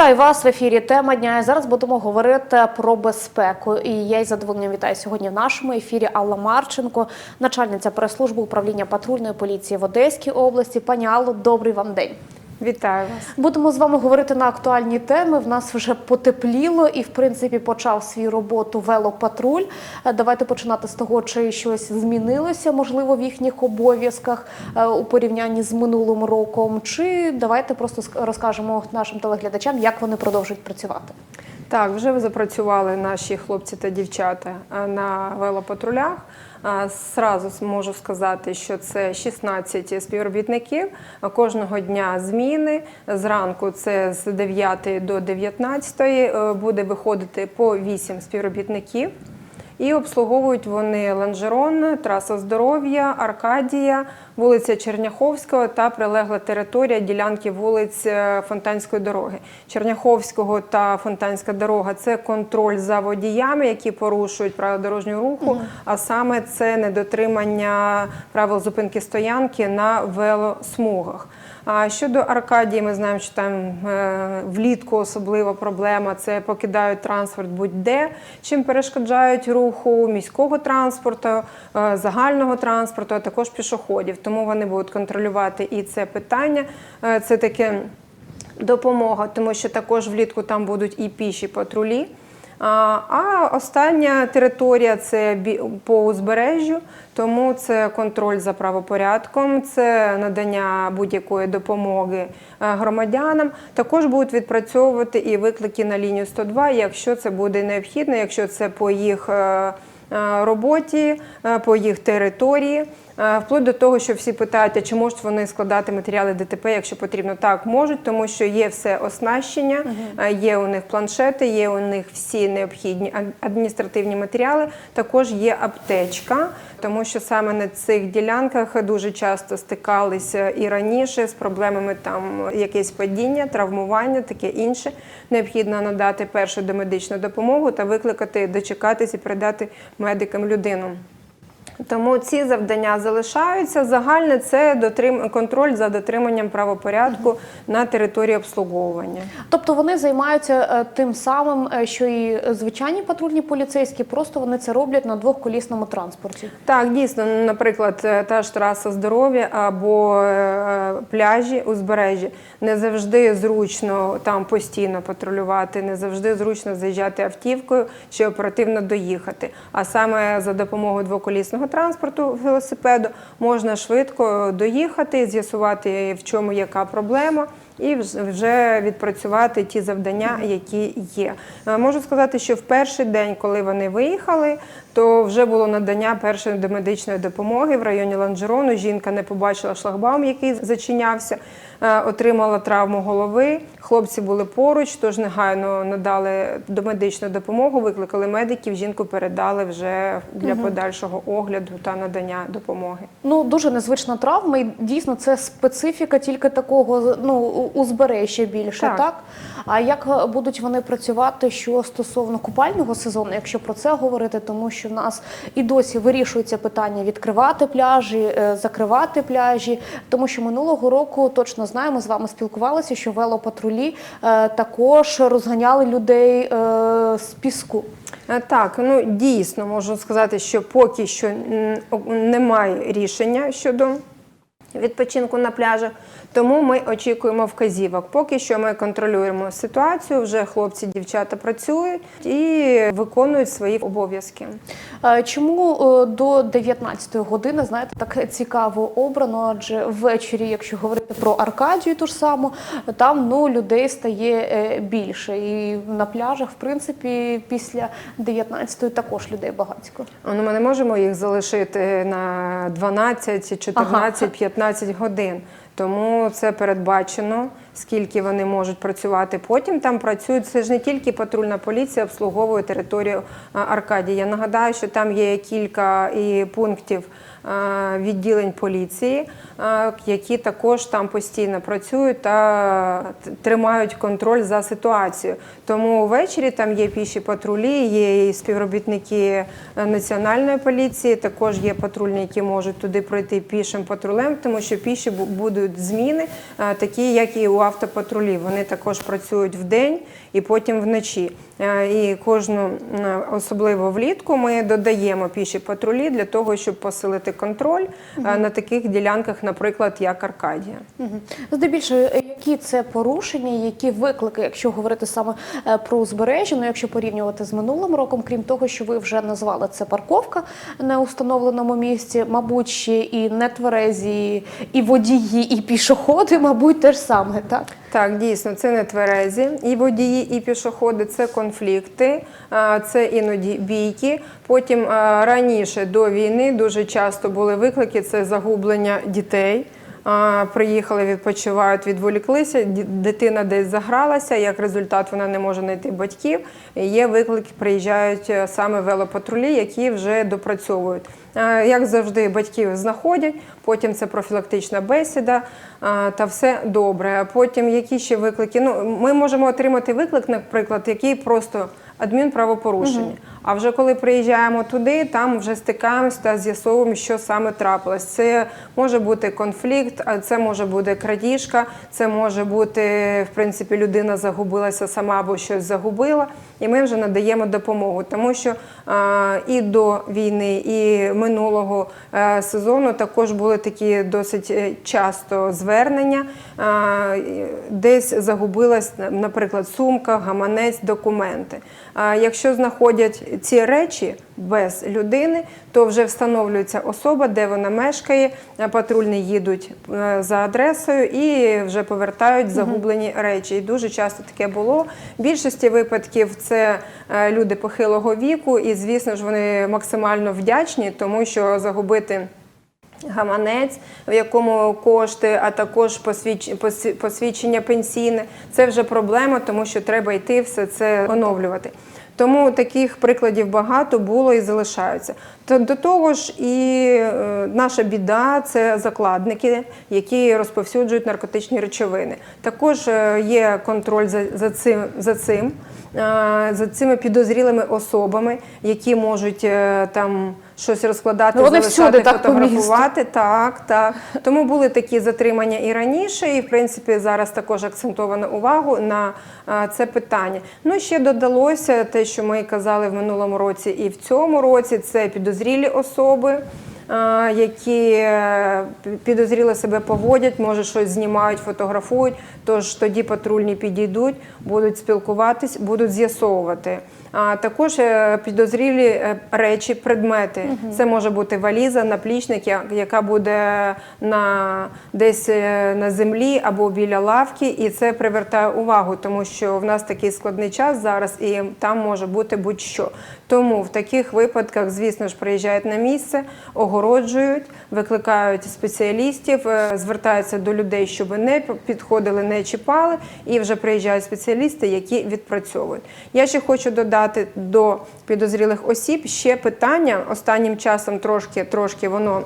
Вітаю вас в ефірі. Тема дня. Зараз будемо говорити про безпеку. І я із задоволенням вітаю сьогодні в нашому ефірі Алла Марченко, начальниця прес-служби управління патрульної поліції в Одеській області. Пані Алло, добрий вам день. Вітаю вас. Будемо з вами говорити на актуальні теми. В нас вже потепліло і, в принципі, почав свою роботу велопатруль. Е, Давайте починати з того, чи щось змінилося, можливо, в їхніх обов'язках е, у порівнянні з минулим роком. Чи давайте просто розкажемо нашим телеглядачам, як вони продовжують працювати. Так, вже запрацювали наші хлопці та дівчата на велопатрулях. Зразу можу сказати, що це 16 співробітників. Кожного дня зміни. Зранку це з 9 до 19 е, буде виходити по 8 співробітників. І обслуговують вони Ланжерон, траса здоров'я, Аркадія, вулиця Черняховського та прилегла територія ділянки вулиць е, Фонтанської дороги. Черняховського та Фонтанська дорога це контроль за водіями, які порушують правила дорожнього руху, а саме це недотримання правил зупинки стоянки на велосмугах. А щодо Аркадії, ми знаємо, що там е, влітку особлива проблема це покидають транспорт будь-де, чим перешкоджають руху міського транспорту, е, загального транспорту, а також пішоходів. Тому вони будуть контролювати і це питання. Е, Це таке допомога, тому що також влітку там будуть і піші патрулі. А остання територія це по узбережжю, тому це контроль за правопорядком, це надання будь-якої допомоги е, громадянам. Також будуть відпрацьовувати і виклики на лінію 102, якщо це буде необхідно, якщо це по їх е, е, роботі, по їх території. Е, Вплоть до того, що всі питають, а чи можуть вони складати матеріали ДТП, якщо потрібно. Так, можуть, тому що є все оснащення, е, є у них планшети, є у них всі необхідні адміністративні матеріали. Також є аптечка, тому що саме на цих ділянках дуже часто стикалися і раніше з проблемами там якесь падіння, травмування, таке інше. Необхідно надати першу домедичну допомогу та викликати, дочекатись і передати медикам людину. Тому ці завдання залишаються. Загальне це дотрим... контроль за дотриманням правопорядку на території обслуговування. Тобто вони займаються е, тим самим, е, що і звичайні патрульні поліцейські, просто вони це роблять на двохколісному транспорті. Так, дійсно, наприклад, е, та ж траса здоров'я або пляжі, узбережжя не завжди зручно там постійно патрулювати, не завжди зручно заїжджати автівкою чи оперативно доїхати. А саме за допомогою двоколісного транспорту велосипеду можна швидко доїхати, з'ясувати, в чому яка проблема. І вже відпрацювати ті завдання, які є. Е, Можу сказати, що в перший день, коли вони виїхали, то вже було надання першої домедичної допомоги в районі Ланжерону. Жінка не побачила шлагбаум, який зачинявся, е, отримала травму голови. Хлопці були поруч, тож негайно надали домедичну допомогу, викликали медиків. Жінку передали вже для подальшого огляду та надання допомоги. Ну дуже незвична травма, і дійсно це специфіка тільки такого ну узбережжя більше, так. Так. А як е, будуть вони працювати що стосовно купального сезону, якщо про це говорити, тому що в нас і досі вирішується питання відкривати пляжі, е, закривати пляжі, тому що минулого року точно знаємо, з вами спілкувалися, що велопатрулі е, також розганяли людей з піску. Так, ну дійсно можу сказати, що поки що немає рішення щодо відпочинку на пляжах, тому ми очікуємо вказівок. Поки що ми контролюємо ситуацію. Вже хлопці, дівчата працюють і виконують свої обов'язки. Чому е, до 19 години, знаєте, так цікаво обрано? Адже ввечері, якщо говорити про Аркадію, ту ж саму, там ну людей стає е, більше. І на пляжах, в принципі, після 19 також людей багатько. Ну, ми не можемо їх залишити на 12, 14, 15 годин. Тому це передбачено, скільки вони можуть працювати. Потім там працюють. Це ж не тільки патрульна поліція обслуговує територію Аркадії. Я нагадаю, що там є кілька і пунктів відділень поліції, які також там постійно працюють та тримають контроль за ситуацією. Тому ввечері там є піші патрулі, є і співробітники е, національної поліції. Також є патрульні, які можуть туди пройти пішим патрулем, тому що піші будуть зміни, е, такі як і у автопатрулі. Вони також працюють вдень і потім вночі. Е, І кожну, особливо влітку, ми додаємо піші патрулі для того, щоб посилити контроль е, на таких ділянках, наприклад, як Аркадія. Мгм. Здебільшого, е, які це порушення, які виклики, якщо говорити саме е, про узбережжя, ну якщо порівнювати з минулим роком, крім того, що ви вже назвали це парковка на установленому місці, мабуть, ще і нетверезі, і водії, і пішоходи, мабуть, теж саме, так? Так, дійсно, це не тверезі. І водії, і пішоходи це конфлікти, це іноді бійки. Потім раніше до війни дуже часто були виклики: це загублення дітей. Приїхали, відпочивають, відволіклися, дитина десь загралася, як результат вона не може знайти батьків. Є виклики, приїжджають е, саме велопатрулі, які вже допрацьовують. Е, Як завжди, батьків знаходять, потім це профілактична бесіда е, та все добре. Потім які ще виклики? Ну, ми можемо отримати виклик, наприклад, який просто адмінправопорушення. А вже коли приїжджаємо туди, там вже стикаємося та з'ясовуємо, що саме трапилось. Це може бути конфлікт, а це може бути крадіжка, це може бути, в принципі, людина загубилася сама або щось загубила, і ми вже надаємо допомогу. Тому що е, і до війни, і минулого е, сезону також були такі досить е, часто звернення. Е, десь загубилась, наприклад, сумка, гаманець, документи. А Якщо знаходять ці речі без людини, то вже встановлюється особа, де вона мешкає. Патрульні їдуть е, за адресою і вже повертають загублені речі. І дуже часто таке було. В більшості випадків це е, люди похилого віку, і звісно ж вони максимально вдячні, тому що загубити. Гаманець, в якому кошти, а також посвідч- посві- посвідчення пенсійне. Це вже проблема, тому що треба йти все це оновлювати. Тому таких прикладів багато було і залишаються. До того ж, і е, наша біда це закладники, які розповсюджують наркотичні речовини. Також е, є контроль за, цим. За цим е, за цими підозрілими особами, які можуть там щось розкладати, Ну, вони залишати, всюди, так, по фотографувати. Так, так. Тому були такі затримання і раніше, і в принципі зараз також акцентовано увагу на а, це питання. Ну ще додалося те, що ми казали в минулому році, і в цьому році це підозрілі особи. Які е, підозріло себе поводять, може щось знімають, фотографують. Тож тоді патрульні підійдуть, будуть спілкуватись, будуть з'ясовувати. А також е, підозрілі е, речі, предмети. Це може бути валіза, наплічник, яка буде на десь е, на землі або біля лавки, і це привертає увагу, тому що в нас такий складний час зараз, і там може бути будь-що. Тому в таких випадках, звісно ж, приїжджають на місце, огороджують, викликають спеціалістів, звертаються до людей, щоб не підходили, не чіпали, і вже приїжджають спеціалісти, які відпрацьовують. Я ще хочу додати до підозрілих осіб ще питання. Останнім часом трошки, трошки воно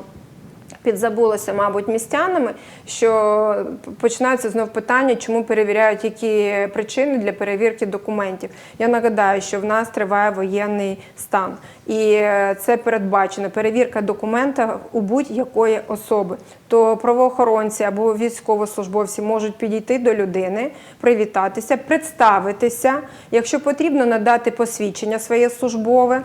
підзабулося, мабуть, містянами, що починається знов питання, чому перевіряють які причини для перевірки документів. Я нагадаю, що в нас триває воєнний стан, і е, це передбачено перевірка документа у будь-якої особи. То правоохоронці або військовослужбовці можуть підійти до людини, привітатися, представитися, якщо потрібно надати посвідчення своє службове.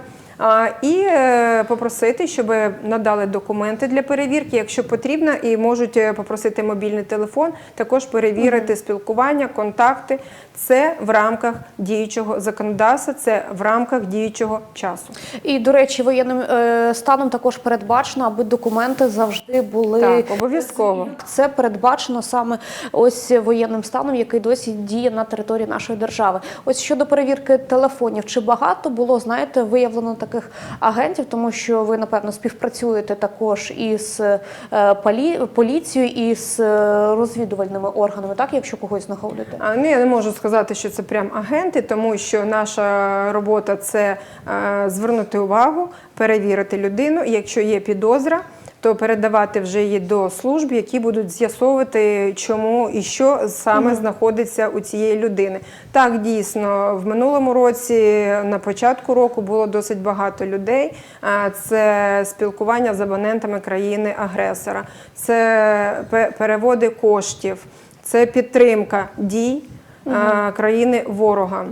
І е, попросити, щоб надали документи для перевірки, якщо потрібно, і можуть е, попросити мобільний телефон, також перевірити спілкування, контакти. Це в рамках діючого законодавства, це в рамках діючого часу. І, до речі, воєнним е, станом також передбачено, аби документи завжди були Так, обов'язково. Це передбачено саме ось воєнним станом, який досі діє на території нашої держави. Ось щодо перевірки телефонів, чи багато було знаєте виявлено таких агентів, тому що ви напевно співпрацюєте також із е, полі- поліцією і з е, розвідувальними органами, так якщо когось знаходите? А, Ну, я не можу сказати, що це прям агенти, тому що наша робота це е, звернути увагу, перевірити людину. Якщо є підозра, то передавати вже її до служб, які будуть з'ясовувати, чому і що саме знаходиться у цієї людини. Так, дійсно, в минулому році, на початку року, було досить багато людей. Це спілкування з абонентами країни-агресора, це переводи коштів. це підтримка дій країни ворога.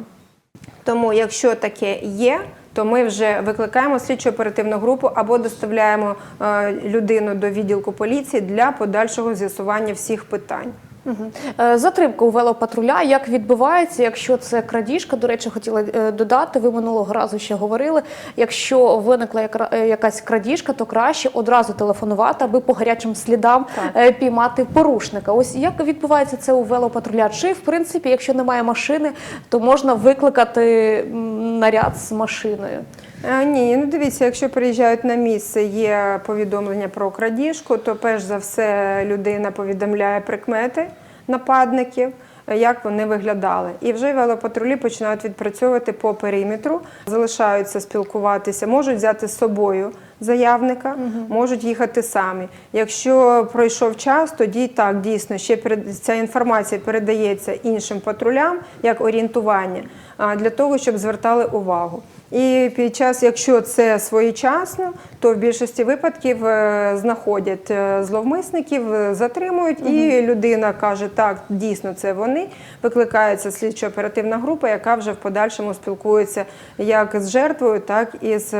Тому, якщо таке є, то ми вже викликаємо слідчо оперативну групу або доставляємо е, людину до відділку поліції для подальшого з'ясування всіх питань. Е, Затримка у велопатруля, як відбувається, якщо це крадіжка, до речі, хотіла е, додати, ви минулого разу ще говорили. Якщо виникла е, якась крадіжка, то краще одразу телефонувати, аби по гарячим слідам Так. піймати порушника. Ось як відбувається це у велопатруля? Чи в принципі, якщо немає машини, то можна викликати наряд з машиною? Е, Ні, ну дивіться, якщо приїжджають на місце, є повідомлення про крадіжку, то перш за все людина повідомляє прикмети нападників, е, як вони виглядали. І вже велопатрулі починають відпрацьовувати по периметру, залишаються спілкуватися, можуть взяти з собою заявника, можуть їхати самі. Якщо пройшов час, тоді так дійсно ще ця інформація передається іншим патрулям як орієнтування для того, щоб звертали увагу. І під час, якщо це своєчасно, то в більшості випадків е, знаходять е, зловмисників, е, затримують, і людина каже, так, дійсно це вони. Викликається слідчо-оперативна група, яка вже в подальшому спілкується як з жертвою, так і з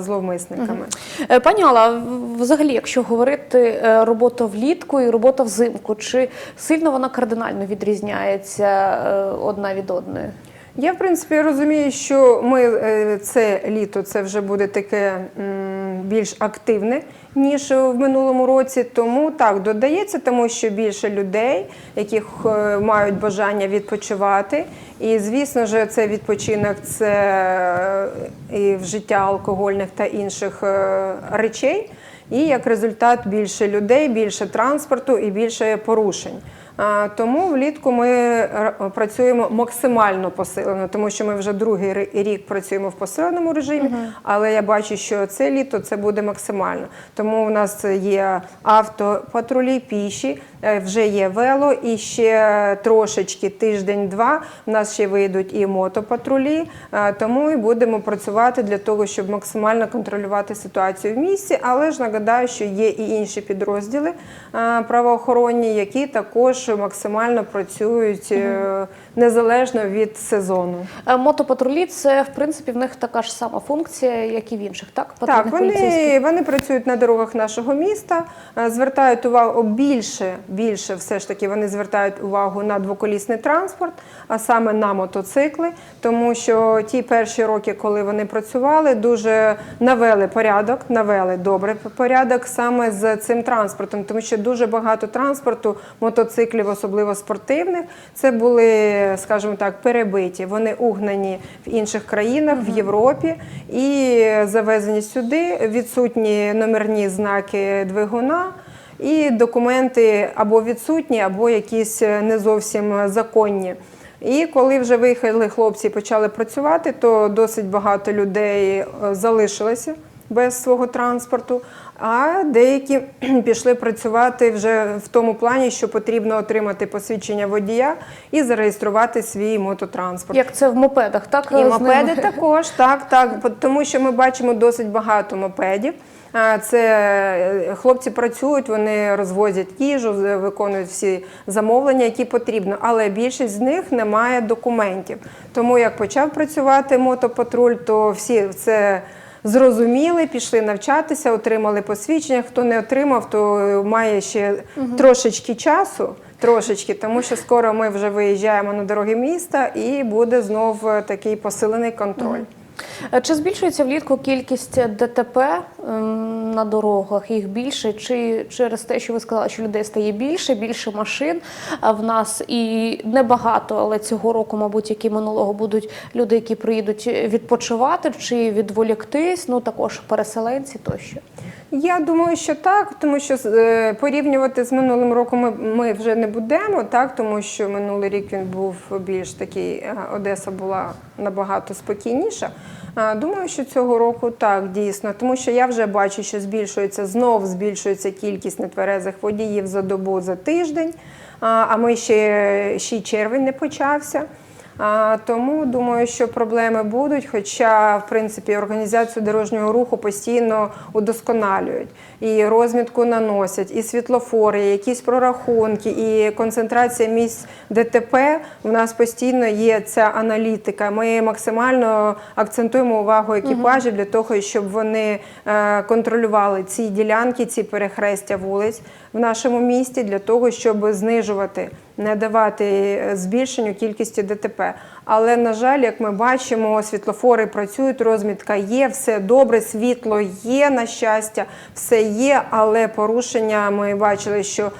зловмисниками. Е, Пані Алла, взагалі, якщо говорити робота влітку і робота взимку, чи сильно вона кардинально відрізняється одна від одної? Я в принципі розумію, що ми е, це літо це вже буде таке більш активне ніж в минулому році. Тому так додається, тому що більше людей, які мають бажання відпочивати. І звісно ж, цей відпочинок це е, і вжиття алкогольних та інших е, речей. І як результат більше людей, більше транспорту і більше порушень. Тому влітку ми працюємо максимально посилено, тому що ми вже другий рік працюємо в посиленому режимі, але я бачу, що це літо це буде максимально. Тому у нас є автопатрулі, піші, е, вже є вело, і ще трошечки тиждень-два. в нас ще вийдуть і мотопатрулі, е, тому і будемо працювати для того, щоб максимально контролювати ситуацію в місті. Але ж нагадаю, що є і інші підрозділи е, правоохоронні, які також максимально працюють е, незалежно від сезону. Е, Мотопатрулі це в принципі в них така ж сама функція, як і в інших, так? Так, Патрульних вони, вони працюють на дорогах нашого міста, е, звертають увагу більше, більше все ж таки вони звертають увагу на двоколісний транспорт, а саме на мотоцикли, тому що ті перші роки, коли вони працювали, дуже навели порядок, навели добре порядок саме з цим транспортом, тому що дуже багато транспорту, мотоциклів, особливо спортивних, це були, скажімо так, перебиті. Вони угнані в інших країнах, в Європі і завезені сюди. Відсутні номерні знаки двигуна. І документи або відсутні, або якісь не зовсім законні. І коли вже виїхали хлопці і почали працювати, то досить багато людей е, залишилося без свого транспорту, а деякі пішли працювати вже в тому плані, що потрібно отримати посвідчення водія і зареєструвати свій мототранспорт. Як це в мопедах, так? І мопеди також, так, так, тому що ми бачимо досить багато мопедів. Це е, хлопці працюють, вони розвозять їжу, виконують всі замовлення, які потрібно, але більшість з них не має документів. Тому як почав працювати мотопатруль, то всі це зрозуміли, пішли навчатися, отримали посвідчення. Хто не отримав, то має ще трошечки часу. Трошечки, тому що скоро ми вже виїжджаємо на дороги міста і буде знов такий посилений контроль. Е, Чи збільшується влітку кількість ДТП на дорогах? Їх більше? Чи через те, що ви сказали, що людей стає більше, більше машин в нас і небагато, але цього року, мабуть, як і минулого, будуть люди, які приїдуть відпочивати чи відволіктись, ну також переселенці тощо. Я думаю, що так, тому що е, порівнювати з минулим роком ми, ми вже не будемо, так тому що минулий рік він був більш такий, е, Одеса була набагато спокійніша. Думаю, що цього року так дійсно, тому що я вже бачу, що збільшується знов збільшується кількість нетверезих водіїв за добу за тиждень. А ми ще, ще червень не почався. А, тому думаю, що проблеми будуть. Хоча, в принципі, організацію дорожнього руху постійно удосконалюють і розмітку наносять, і світлофори, і якісь прорахунки, і концентрація місць ДТП. У нас постійно є ця аналітика. Ми максимально акцентуємо увагу екіпажів для того, щоб вони е, контролювали ці ділянки, ці перехрестя вулиць в нашому місті для того, щоб знижувати, не давати е, збільшенню кількості ДТП. Але на жаль, як ми бачимо, світлофори працюють, розмітка є, все добре, світло є на щастя, все є, але порушення ми бачили, що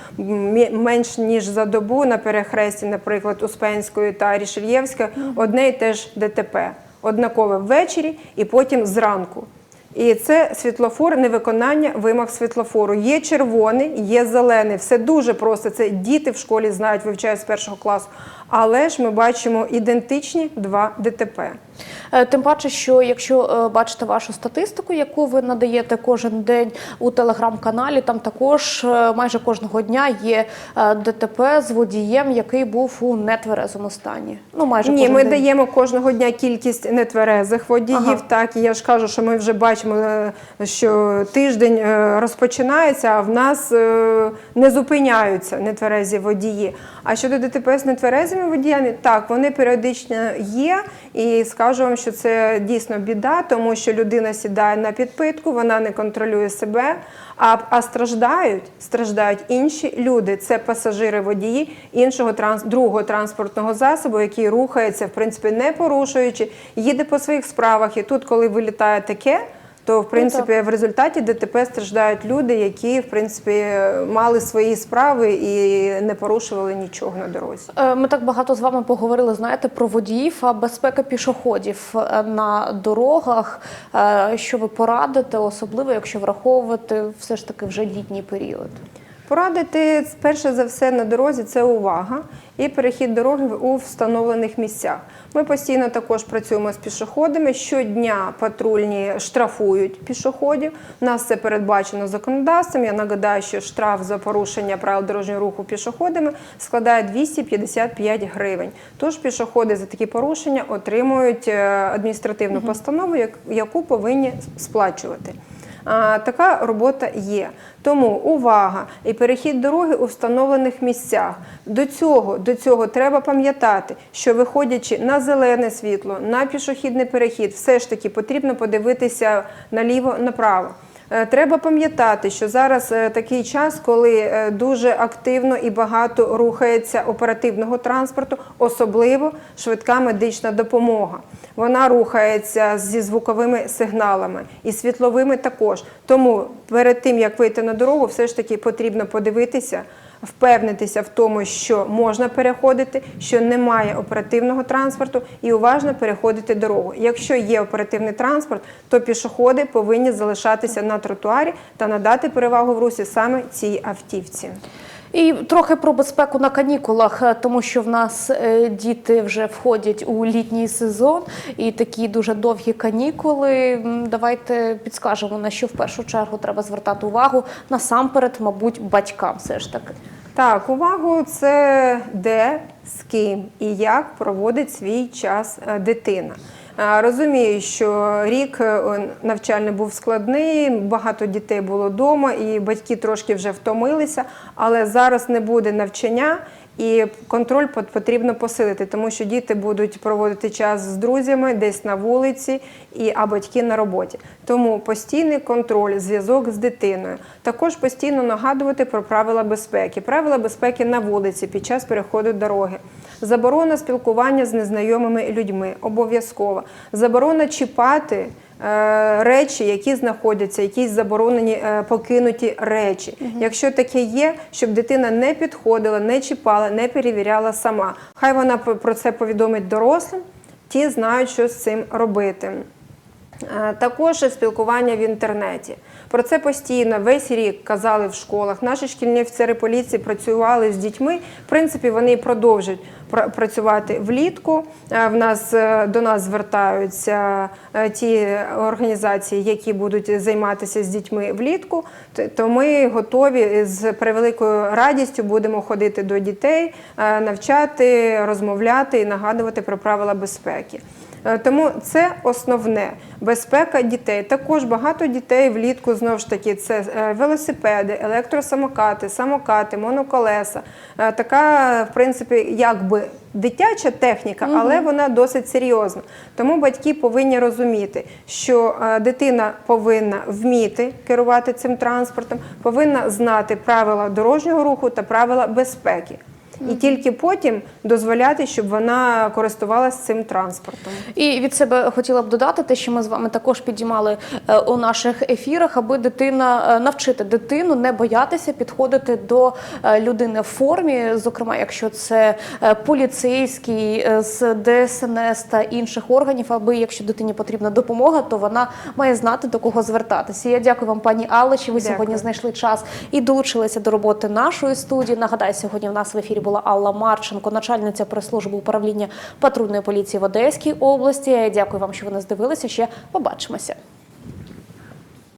менш ніж за добу на перехресті, наприклад, Успенської та Рішельєвська, одне і те ж ДТП. Однакове ввечері і потім зранку. І це світлофор, невиконання вимог світлофору. Є червоний, є зелений. Все дуже просто. Це діти в школі знають, вивчають з першого класу. Але ж ми бачимо ідентичні два ДТП. Е, Тим паче, що якщо е, бачите вашу статистику, яку ви надаєте кожен день у телеграм-каналі, там також е, майже кожного дня є ДТП з водієм, який був у нетверезому стані. Ну майже Ні, кожен ми день. даємо кожного дня кількість нетверезих водіїв. Ага. Так, і я ж кажу, що ми вже бачимо, що тиждень розпочинається, а в нас не зупиняються нетверезі водії. А щодо ДТП з нетверезими водіями, так вони періодично є, і скажу вам, що це дійсно біда, тому що людина сідає на підпитку, вона не контролює себе. А, а страждають, страждають інші люди. Це пасажири водії іншого транс, другого транспортного засобу, який рухається, в принципі, не порушуючи, їде по своїх справах. І тут, коли вилітає таке, то в принципі в результаті ДТП страждають люди, які в принципі мали свої справи і не порушували нічого на дорозі. Е, Ми так багато з вами поговорили, знаєте, про водіїв, а безпека пішоходів е, на дорогах. Е, Що ви порадите, особливо якщо враховувати все ж таки вже літній період? Порадити перше за все на дорозі це увага і перехід дороги у встановлених місцях. Ми постійно також працюємо з пішоходами. Щодня патрульні штрафують пішоходів. У нас це передбачено законодавством. Я нагадаю, що штраф за порушення правил дорожнього руху пішоходами складає 255 гривень. Тож пішоходи за такі порушення отримують е, адміністративну постанову, яку повинні сплачувати. Така робота є. Тому увага і перехід дороги у встановлених місцях. До цього, до цього треба пам'ятати, що виходячи на зелене світло, на пішохідний перехід, все ж таки потрібно подивитися наліво, направо. Е, Треба пам'ятати, що зараз е, такий час, коли е, дуже активно і багато рухається оперативного транспорту, особливо швидка медична допомога. Вона рухається зі звуковими сигналами і світловими також. Тому перед тим як вийти на дорогу, все ж таки потрібно подивитися. Впевнитися в тому, що можна переходити, що немає оперативного транспорту, і уважно переходити дорогу. Якщо є оперативний транспорт, то пішоходи повинні залишатися на тротуарі та надати перевагу в русі саме цій автівці. І трохи про безпеку на канікулах, е, тому що в нас е, діти вже входять у літній сезон і такі дуже довгі канікули. Давайте підскажемо, на що в першу чергу треба звертати увагу насамперед, мабуть, батькам все ж таки. Так, увагу це де, з ким і як проводить свій час е, дитина. Розумію, що рік е, навчальний був складний, багато дітей було вдома, і батьки трошки вже втомилися, але зараз не буде навчання. І контроль пот- потрібно посилити, тому що діти будуть проводити час з друзями десь на вулиці, і, а батьки на роботі. Тому постійний контроль, зв'язок з дитиною. Також постійно нагадувати про правила безпеки, правила безпеки на вулиці під час переходу дороги. Заборона спілкування з незнайомими людьми обов'язково. Заборона чіпати речі, які знаходяться, якісь заборонені е, покинуті речі. Якщо таке є, щоб дитина не підходила, не чіпала, не перевіряла сама. Хай вона про це повідомить дорослим, ті знають, що з цим робити. Е, Також спілкування в інтернеті. Про це постійно весь рік казали в школах. Наші шкільні офіцери поліції працювали з дітьми. В принципі, вони і продовжують працювати влітку. Е, В нас е, до нас звертаються е, ті організації, які будуть займатися з дітьми влітку. То ми готові з превеликою радістю будемо ходити до дітей, навчати, розмовляти і нагадувати про правила безпеки. Е, Тому це основне безпека дітей. Також багато дітей влітку знову ж таки це е, велосипеди, електросамокати, самокати, моноколеса. Е, Така, в принципі, якби дитяча техніка, але вона досить серйозна. Тому батьки повинні розуміти, що дитина повинна вміти керувати цим транспортом, повинна знати правила дорожнього руху та правила безпеки. І тільки потім дозволяти, щоб вона користувалася цим транспортом. І від себе хотіла б додати те, що ми з вами також підіймали е, у наших ефірах, аби дитина е, навчити дитину не боятися підходити до е, людини в формі, зокрема, якщо це поліцейський з ДСНС та інших органів, аби якщо дитині потрібна допомога, то вона має знати до кого звертатися. Я дякую вам, пані Алле, що ви Дякую. сьогодні знайшли час і долучилися до роботи нашої студії. Нагадаю, сьогодні в нас в ефірі була Алла Марченко, начальниця прес-служби управління патрульної поліції в Одеській області. Дякую вам, що ви нас дивилися. Ще побачимося.